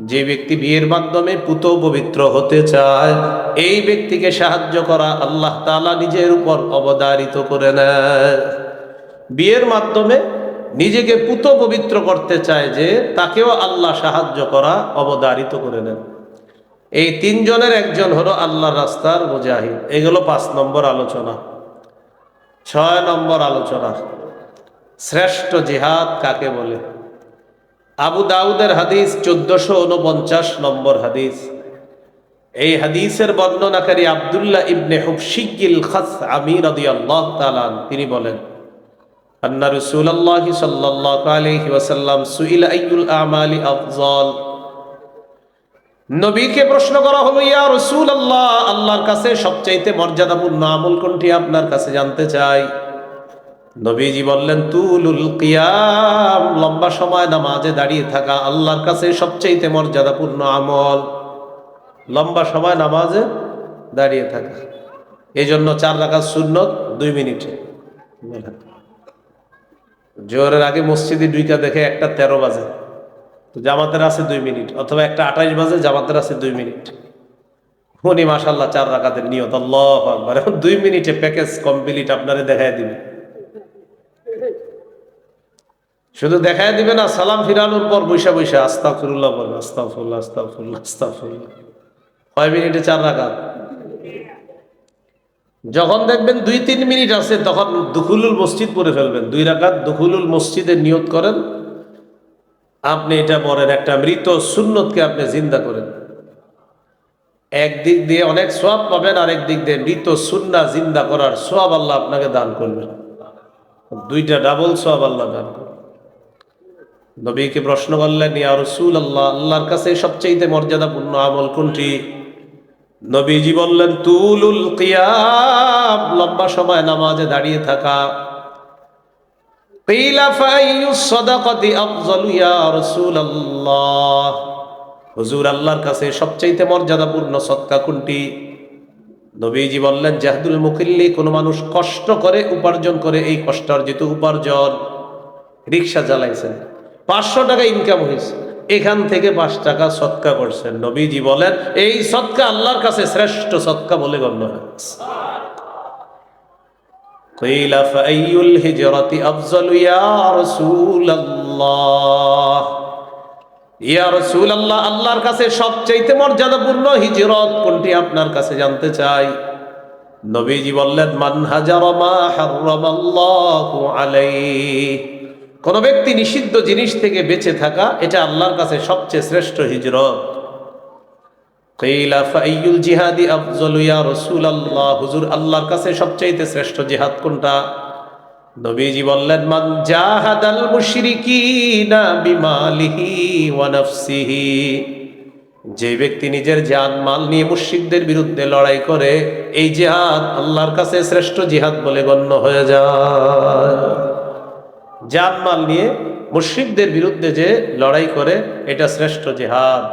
যে ব্যক্তি বিয়ের মাধ্যমে পুত পবিত্র হতে চায়, এই ব্যক্তিকে সাহায্য করা আল্লাহ তালা নিজের উপর অবদারিত করে নেয়। বিয়ের মাধ্যমে নিজেকে পুত পবিত্র করতে চায় যে, তাকেও আল্লাহ সাহায্য করা অবদারিত করে নেন। এই তিনজনের একজন হলো আল্লাহ রাস্তার মুজাহিদ। এগুলো পাঁচ নম্বর আলোচনা। ছয় নম্বর আলোচনা। শ্রেষ্ঠ জিহাদ কাকে বলে? আবু দাউদের হাদিস চোদ্দশো উনপঞ্চাশ নম্বর হাদিস। এই হাদিসের বর্ণনাকারী আবদুল্লাহ ইবনে হুফশিকিল খাস আমির আল্লাহ তালান তিনি বলেন, আন্না রসুল্লাহ সাল্লাহ আলহি ওয়াসাল্লাম সুইল আইয়ুল আমালি আফজল। নবীকে প্রশ্ন করা হলো, ইয়া রসুল আল্লাহ আল্লাহর কাছে সবচাইতে মর্যাদাপূর্ণ আমল কোনটি আপনার কাছে জানতে চাই? নবীজি বললেন, তুলুল কিয়াম লম্বা সময় নামাজে দাঁড়িয়ে থাকা আল্লাহর কাছে সবচেয়ে মর্যাদাপূর্ণ আমল। লম্বা সময় নামাজে দাঁড়িয়ে থাকা। এই জন্য চার রাখা শূন্য দুই মিনিটে। জোহরের আগে মসজিদে দুইটা দেখে একটা তেরো বাজে। তো জামাতের আছে দুই মিনিট, অথবা একটা আঠাইশ বাজে, জামাতের আছে দুই মিনিট। উনি মাসাল্লাহ চার রাখাতের নিয়ত, আল্লাহ দুই মিনিটে প্যাকেজ কমপ্লিট আপনারে দেখাই দিবে। শুধু দেখাই দিবে না, সালাম ফিরানোর পর বৈশা বৈশা আস্তা ফিরুল্লাহ বলবে আস্তা ফুল্লাহ আস্তা ফুল্লাহ আস্তা ফুল্লাহ কয় মিনিটে চার রাখাত যখন দেখবেন দুই তিন মিনিট আছে, তখন দুখুলুল মসজিদ পরে ফেলবেন। দুই রাকাত দুখুলুল মসজিদে নিয়ত করেন, আপনি এটা পড়েন, একটা মৃত সুন্নতকে আপনি জিন্দা করেন। একদিক দিয়ে অনেক সোয়াব পাবেন, আরেক দিক দিয়ে মৃত সুন্না জিন্দা করার সোয়াব আল্লাহ আপনাকে দান করবেন। দুইটা ডাবল সোয়াব আল্লাহ দান করবেন। নবীকে প্রশ্ন করলেন, ইয়া রসুল আল্লাহ আল্লাহর কাছে সবচেয়ে মর্যাদাপূর্ণ আমল কোনটি? নবীজি বললেন, তুলুল কিয়াম, লম্বা সময় নামাজে দাঁড়িয়ে থাকা। আল্লাহর কাছে মর্যাদাপূর্ণ বললেন কোনো মানুষ কষ্ট করে উপার্জন করে এই উপার্জন রিক্সা চালাইছেন। পাঁচশো টাকা ইনকাম হয়েছে এখান থেকে পাঁচ টাকা সৎকা করছেন নবীজি বলেন এই সৎকা আল্লাহর কাছে শ্রেষ্ঠ সৎকা বলে গণ্য হয়েছে قيل فأي الهجرة أفضل يا رسول الله ইয়া রসুল আল্লাহ আল্লাহর কাছে সবচাইতে মর্যাদাপূর্ণ হিজরত কোনটি আপনার কাছে জানতে চাই নবীজি বললেন মান হাজার মা হারামাল্লাহু আলাইহি কোন ব্যক্তি নিষিদ্ধ জিনিস থেকে বেঁচে থাকা, এটা আল্লাহর কাছে সবচেয়ে শ্রেষ্ঠ হিজরত। জিহাদি ইয়া রাসূলুল্লাহ। হুজুর, আল্লাহর কাছে শ্রেষ্ঠ জিহাদ কোনটা? যে ব্যক্তি নিজের জান, মাল নিয়ে মুশরিকদের বিরুদ্ধে লড়াই করে, এই জিহাদ আল্লাহর কাছে শ্রেষ্ঠ জিহাদ বলে গণ্য হয়ে যায়। জান মাল নিয়ে মুশরিকদের বিরুদ্ধে যে লড়াই করে এটা শ্রেষ্ঠ জিহাদ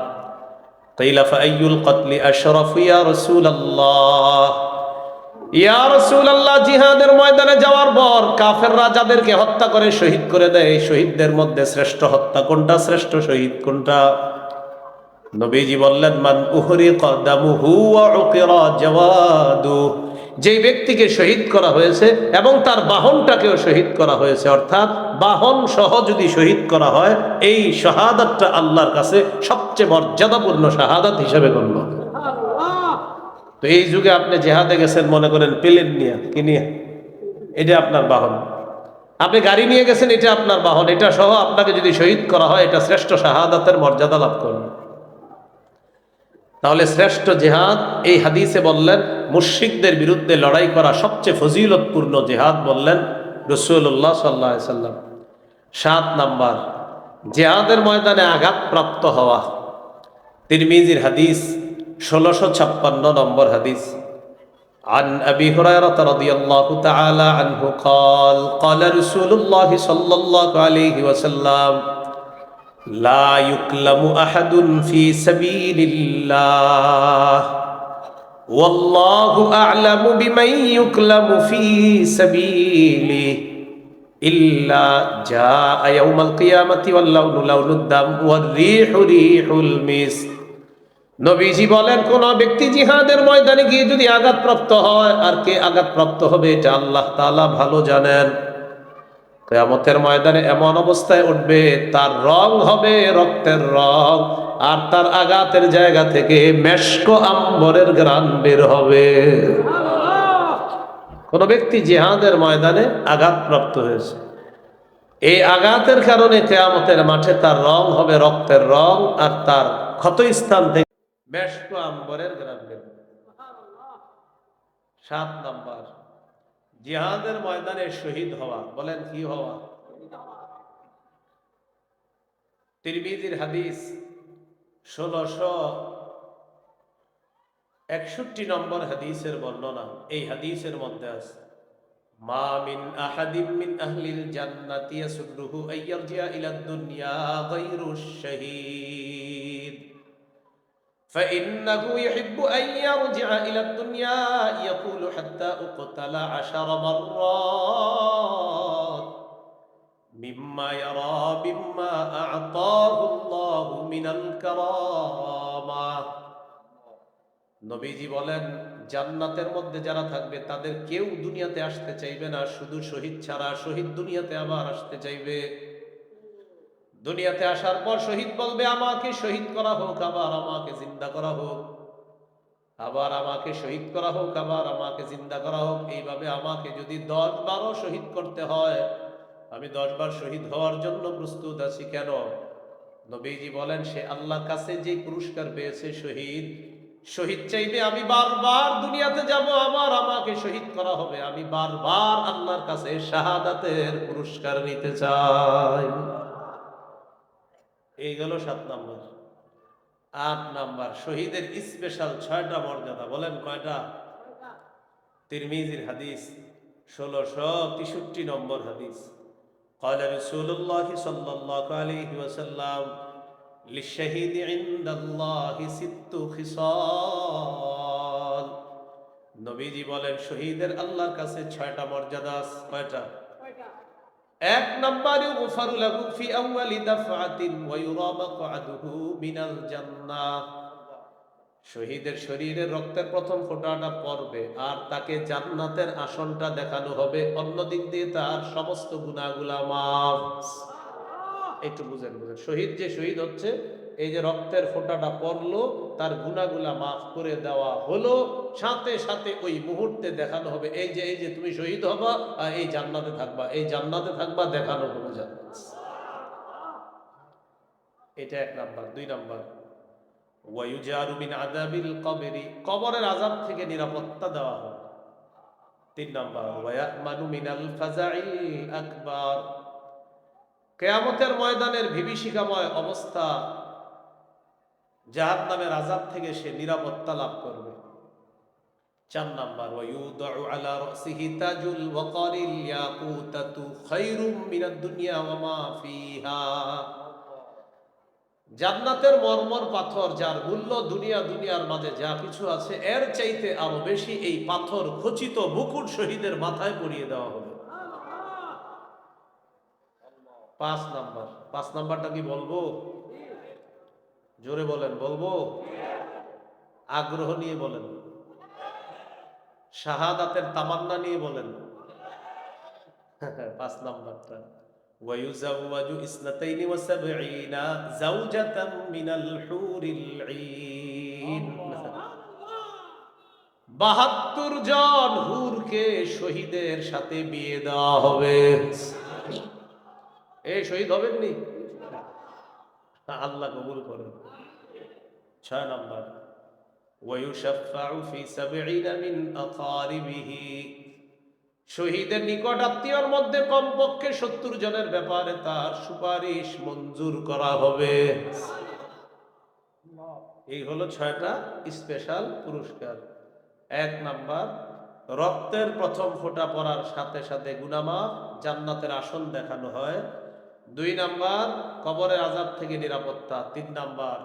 قيل فأي القتل أشرف يا رسول الله ইয়া রাসূলুল্লাহ জিহাদের ময়দানে যাওয়ার পর কাফেররা যাদেরকে হত্যা করে শহীদ করে দেয় এই শহীদদের মধ্যে শ্রেষ্ঠ হত্যা কোনটা শ্রেষ্ঠ শহীদ কোনটা নবীজি বললেন মান উহরি কদামুহু ওয়া উকিরা জাওয়াদু যে ব্যক্তিকে শহীদ করা হয়েছে এবং তার বাহনটাকেও শহীদ করা হয়েছে, অর্থাৎ বাহন সহ যদি শহীদ করা হয়, এই শাহাদাতটা আল্লাহর কাছে সবচেয়ে মর্যাদাপূর্ণ শাহাদাত হিসেবে গণ্য তো এই যুগে আপনি জেহাদে গেছেন, মনে করেন প্লেন নিয়ে, কি নিয়ে? এটা আপনার বাহন। আপনি গাড়ি নিয়ে গেছেন, এটা আপনার বাহন। এটা সহ আপনাকে যদি শহীদ করা হয়, এটা শ্রেষ্ঠ শাহাদাতের মর্যাদা লাভ করবে। তাহলে শ্রেষ্ঠ জেহাদ এই হাদিসে বললেন মুশিকদের বিরুদ্ধে লড়াই করা সবচেয়ে ফজিলতপূর্ণ জেহাদ বললেন রসুল্লাহ সাল্লাহ সাল্লাম সাত নাম্বার জেহাদের ময়দানে আঘাতপ্রাপ্ত হওয়া তিরমিজির হাদিস ষোলোশো ছাপ্পান্ন নম্বর হাদিস عن أبي هريرة رضي الله تعالى عنه قال قال رسول الله صلى الله عليه وسلم لا يكلم أحد في سبيل الله والله أعلم بمن يكلم في سبيله ইল্লা যা ইয়াউমাল কিয়ামাতি ওয়াল লাউনু লাউনুদ দাম ওয়ার রিহু রিহুল মিস নবীজি বলেন কোন ব্যক্তি জিহাদের ময়দানে গিয়ে যদি আঘাতপ্রাপ্ত হয় আর কে আঘাতপ্রাপ্ত হবে এটা আল্লাহ তাআলা ভালো জানেন কেয়ামতের ময়দানে এমন অবস্থায় উঠবে তার রং হবে রক্তের রং আর তার আঘাতের জায়গা থেকে মেশক আম্বরের গ্রান বের হবে। কোন ব্যক্তি জেহাদের ময়দানে আঘাতপ্রাপ্ত হয়েছে। এই আঘাতের কারণে কেয়ামতের মাঠে তার রং হবে রক্তের রং আর তার ক্ষত স্থান থেকে মেশক আম্বরের গ্রান বের। সাত নাম্বার, জিহাদের ময়দানে শহীদ হওয়া। বলেন, কি হওয়া? তিরমিজির হাদিস ষোলশো একষট্টি নম্বর হাদিসের বর্ণনা এই হাদিসের মধ্যে আছে মা মিন আহাদিম মিন আহলিল জান্নাতি ইয়াসুরুহু আইয়ারজিয়া ইলা দুনিয়া গায়রু শাহীদ فإنه يحب أن يرجع إلى الدنيا يقول حتى أقتل عشر مرات مما يرى مما أعطاه الله من الكرامة নবীজি বলেন জান্নাতের মধ্যে যারা থাকবে তাদের কেউ দুনিয়াতে আসতে চাইবে না শুধু শহীদ ছাড়া শহীদ দুনিয়াতে আবার আসতে চাইবে দুনিয়াতে আসার পর শহীদ বলবে আমাকে শহীদ করা হোক আবার আমাকে জিন্দা করা হোক আবার আমাকে শহীদ করা হোক আবার আমাকে জিন্দা করা হোক এইভাবে আমাকে যদি দশ বারো শহীদ করতে হয় আমি দশবার শহীদ হওয়ার জন্য প্রস্তুত আছি কেন? নবীজি বলেন, সে আল্লাহর কাছে যে পুরস্কার পেয়েছে শহীদ শহীদ চাইবে আমি বারবার দুনিয়াতে যাব আমার আমাকে শহীদ করা হবে। আমি বারবার আল্লাহর কাছে শাহাদাতের পুরস্কার নিতে চাই। এই গেল সাত নম্বর। আট নাম্বার, শহীদের স্পেশাল ছয়টা মর্যাদা। বলেন কয়টা? তিরমিজির হাদিস, ষোলোশো তেষট্টি নম্বর হাদিস। قال رسول الله صلى الله عليه وسلم للشهيد عند الله ست خصال নবীজি বলেন শহীদের আল্লাহর কাছে ছয়টা মর্যাদা আছে কয়টা এক নম্বরে গুফারু লাহু ফি আউয়ালি দাফআতিন ওয়া ইউরা মাকআদুহু মিনাল জান্নাহ শহীদের শরীরে রক্তের প্রথম ফোঁটাটা পড়বে আর তাকে জান্নাতের আসনটা দেখানো হবে। অন্য দিক দিয়ে তার সমস্ত গুনাহগুলা মাফ। একটু বুঝেন বুঝেন। শহীদ যে শহীদ হচ্ছে, এই যে রক্তের ফোঁটাটা পড়ল, তার গুনাহগুলা মাফ করে দেওয়া হলো। সাথে সাথে ওই মুহূর্তে দেখানো হবে, এই যে এই যে তুমি শহীদ হবা, আর এই জান্নাতে থাকবা, এই জান্নাতে থাকবা, দেখানো হলো এটা এক নাম্বার। দুই নাম্বার। ওয়ায়ুজারু মিন আযাবিল কবরি, কবরের আযাব থেকে নিরাপত্তা দেওয়া হয় তিন নাম্বার, ওয়ায়ামানু মিনাল ফাজাইল আকবার। কেয়ামতের ময়দানের বিভীষিকাময় অবস্থা জাহান নামের আজাব থেকে সে নিরাপত্তা লাভ করবে। চার নাম্বার, ওয়ায়ুদাউ আলা রাসিহি তাজুল ওয়াকারিল ইয়াকুতাতু খায়রুম মিনাদ দুনিয়া ওয়া মা ফিহা। জান্নাতের মর্মর পাথর, যার মূল্য দুনিয়া দুনিয়ার মাঝে যা কিছু আছে, এর চাইতে আরও বেশি এই পাথর খচিত বুকুর শহীদের মাথায় পরিয়ে দেওয়া হবে। পাঁচ নাম্বার। পাঁচ নাম্বারটা কি বলব? জোরে বলেন, বলব? আগ্রহ নিয়ে বলেন। শাহাদাতের তামান্না নিয়ে বলেন। পাঁচ নাম্বারটা। ويزوج اثنتين وسبعين زوجة من الحور العين বাহাত্তর জন হুরকে শহীদের সাথে বিয়ে দেওয়া হবে এই শহীদ হবেননি আল্লাহ কবুল করেন ছয় নম্বর ويشفع في سبعين من أقاربه শহীদের নিকট আত্মীয়র মধ্যে কমপক্ষে সত্তর জনের ব্যাপারে তার সুপারিশ মঞ্জুর করা হবে। এই হলো ছয়টা স্পেশাল পুরস্কার। এক নাম্বার, রক্তের প্রথম ফোঁটা পড়ার সাথে সাথে গুনামা জান্নাতের আসন দেখানো হয়। দুই নাম্বার, কবরের আজাব থেকে নিরাপত্তা। তিন নাম্বার,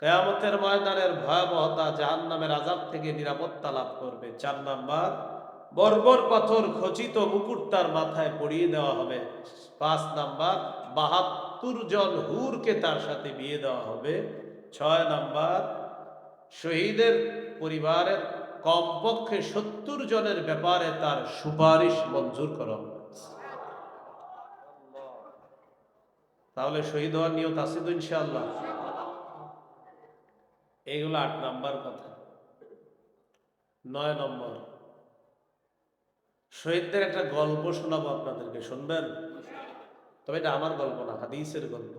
কেয়ামতের ময়দানের ভয়াবহতা জাহান্নামের আজাব থেকে নিরাপত্তা লাভ করবে। চার নাম্বার বর্বর পাথর খচিত মুকুট তার মাথায় পরিয়ে দেওয়া হবে। পাঁচ নাম্বার, বাহাত্তর জন হুরকে তার সাথে বিয়ে দেওয়া হবে। ছয় নাম্বার, শহীদের পরিবারের কমপক্ষে সত্তর জনের ব্যাপারে তার সুপারিশ মঞ্জুর করা হবে। তাহলে শহীদ হওয়ার নিয়ত আছে তো ইনশাআল্লাহ। এইগুলো আট নাম্বার কথা। নয় নম্বর শহীদদের একটা গল্প শোনাবো আপনাদেরকে, শুনবেন? তবে এটা আমার গল্প না, হাদিসের গল্প।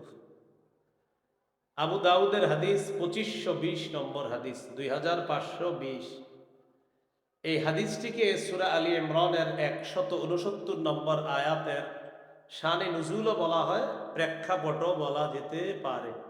আবু দাউদের হাদিস পঁচিশশো বিশ নম্বর হাদিস, দুই হাজার পাঁচশো বিশ। এই হাদিসটিকে সুরা আলী ইমরানের একশত উনসত্তর নম্বর আয়াতের শানে নজুলও বলা হয়, প্রেক্ষাপটও বলা যেতে পারে।